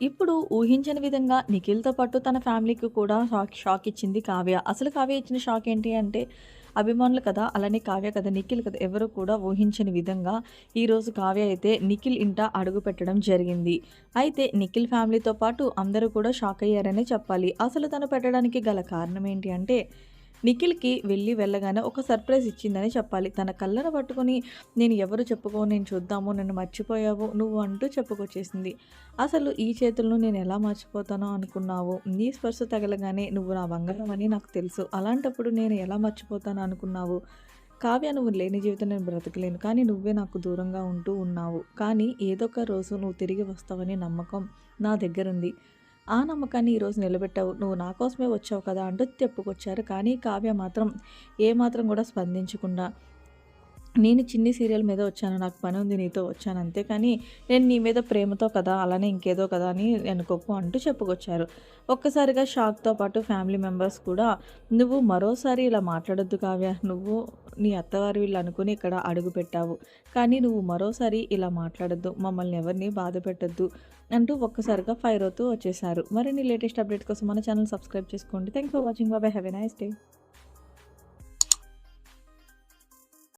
ఇప్పుడు ఊహించని విధంగా నిఖిల్‌తో పాటు తన ఫ్యామిలీకి కూడా షాక్ షాక్ ఇచ్చింది కావ్య. అసలు కావ్య ఇచ్చిన షాక్ ఏంటి అంటే అభిమానులు కదా! అలానే కావ్య కదా! నిఖిల్ కదా! ఎవరు కూడా ఊహించని విధంగా ఈరోజు కావ్య అయితే నిఖిల్ ఇంట అడుగు పెట్టడం జరిగింది. అయితే నిఖిల్ ఫ్యామిలీతో పాటు అందరూ కూడా షాక్ అయ్యారనే చెప్పాలి. అసలు తను పెట్టడానికి గల కారణం ఏంటి అంటే నిఖిల్‌కి వెళ్ళి వెళ్ళగానే ఒక సర్ప్రైజ్ ఇచ్చిందని చెప్పాలి. తన కళ్ళను పట్టుకొని నేను ఎవరు చెప్పుకో నేను చూద్దాము నన్ను మర్చిపోయావు నువ్వు అంటూ చెప్పుకొచ్చేసింది. అసలు ఈ చేతులను నేను ఎలా మర్చిపోతానో అనుకున్నావు? నీ స్పర్శ తగలగానే నువ్వు నా బంగారం అని నాకు తెలుసు. అలాంటప్పుడు నేను ఎలా మర్చిపోతాను అనుకున్నావు? కావ్య నువ్వు లేని జీవితం నేను బ్రతకలేను. కానీ నువ్వే నాకు దూరంగా ఉంటూ ఉన్నావు. కానీ ఏదొక రోజు నువ్వు తిరిగి వస్తావనే నమ్మకం నా దగ్గరుంది. ఆ నమ్మకాన్ని ఈరోజు నిలబెట్టావు. నువ్వు నా కోసమే వచ్చావు కదా! అంటూ చెప్పుకొచ్చారు. కానీ కావ్య మాత్రం ఏమాత్రం కూడా స్పందించకుండా నేను చిన్ని సీరియల్ మీద వచ్చాను. నాకు పని ఉంది నీతో వచ్చాను అంతే కానీ నేను నీ మీద ప్రేమతో కదా! అలానే ఇంకేదో కదా! అని అనుకోకు అంటూ చెప్పుకొచ్చారు. ఒక్కసారిగా షాక్‌తో పాటు ఫ్యామిలీ మెంబర్స్ కూడా నువ్వు మరోసారి ఇలా మాట్లాడొద్దు కావ్య. నువ్వు నీ అత్తవారు వీళ్ళు అనుకుని ఇక్కడ అడుగుపెట్టావు. కానీ నువ్వు మరోసారి ఇలా మాట్లాడొద్దు. మమ్మల్ని ఎవరిని బాధ పెట్టద్దు అంటూ ఒక్కసారిగా ఫైర్ అవుతూ వచ్చేసారు. మరిన్ని లేటెస్ట్ అప్డేట్ కోసం మన ఛానల్ సబ్స్క్రైబ్ చేసుకోండి. Thank for watching. Bye have a nice day.